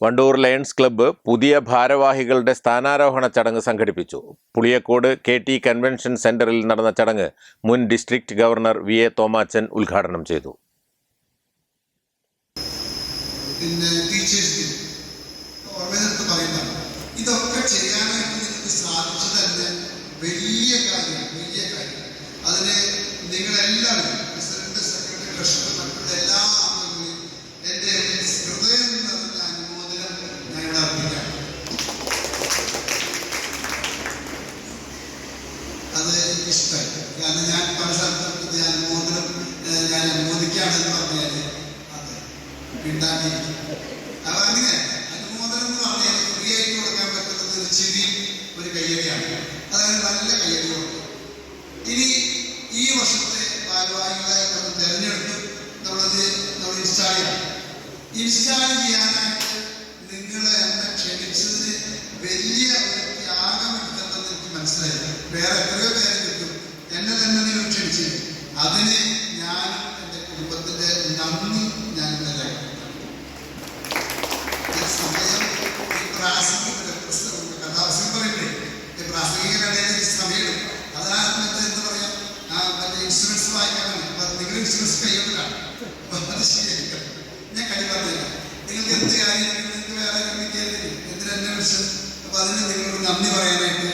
Wandoor Lions Club പുതിയ ഭാരവാഹികളുടെ സ്ഥാനാരോഹണ ചടങ്ങ് സംഘടിപ്പിച്ചു. പുളിയക്കോട് കെ ടി കൺവെൻഷൻ സെന്ററിൽ നടന്ന ചടങ്ങ് മുൻ district governor V A Thomachan ഉദ്ഘാടനം ചെയ്തു. ഇതൊക്കെ ചെയ്യാനായിട്ട് നിങ്ങൾക്ക് സാധിച്ചു വലിയ കാര്യം അതിന് നിങ്ങളെല്ലാവരും പ്രസിഡന്റ് സെക്രട്ടറി ട്രഷറർ മറ്റുള്ള എല്ലാ അംഗങ്ങളെയും എന്റെ ഹൃദയം നിറഞ്ഞ അനുമോദനം ഞാൻ ഇവിടെ അർപ്പിക്കാം അത് എനിക്കിഷ്ടമായി കാരണം ഞാൻ പല സ്ഥലത്തും ഇത് അനുമോദനം ഏഹ്, ഞാൻ അനുമോദിക്കുകയാണെന്ന് പറഞ്ഞാൽ അതെ ഉണ്ടാക്കിയിരിക്കും അത് അങ്ങനെ ഒരു കയ്യടിയാണ്. നല്ല ഇനി ഈ വർഷത്തെ തിരഞ്ഞെടുത്ത് നിങ്ങളെ വലിയ എന്നെ തന്നെ അതിന് ഇൻഷുറൻസ് കൈകൊണ്ടാണ് അത് ശരിയായിരിക്കും ഞാൻ കടി പറഞ്ഞില്ല നിങ്ങൾക്ക് എന്ത് കാര്യം നിങ്ങൾക്ക് വേറെ കമ്മിറ്റിയായിരിക്കും എന്തിനാ എന്നെ വിളിച്ചത്? അപ്പൊ അതിന് നിങ്ങളോട് നന്ദി പറയാനായിട്ട്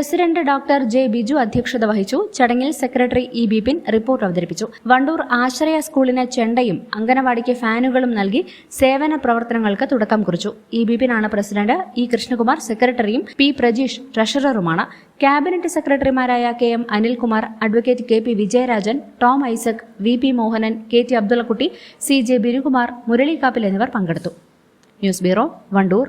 പ്രസിഡന്റ് ഡോക്ടർ ജെ ബിജു അധ്യക്ഷത വഹിച്ചു. ചടങ്ങിൽ സെക്രട്ടറി ഇ ബിപിൻ റിപ്പോർട്ട് അവതരിപ്പിച്ചു. വണ്ടൂർ ആശ്രയ സ്കൂളിന് ചെണ്ടയും അംഗനവാടിക്ക് ഫാനുകളും നൽകി സേവന പ്രവർത്തനങ്ങൾക്ക് തുടക്കം കുറിച്ചു. ഇ ബിപിനാണ് പ്രസിഡന്റ്. ഇ കൃഷ്ണകുമാർ സെക്രട്ടറിയും പി പ്രജീഷ് ട്രഷററുമാണ്. ക്യാബിനറ്റ് സെക്രട്ടറിമാരായ K M Anilkumar advocate K P Vijayarajan Tom Isaac V P Mohanan K T Abdullakutty C J Birukumar Murali Kappil എന്നിവർ പങ്കെടുത്തു. News bureau Wandoor.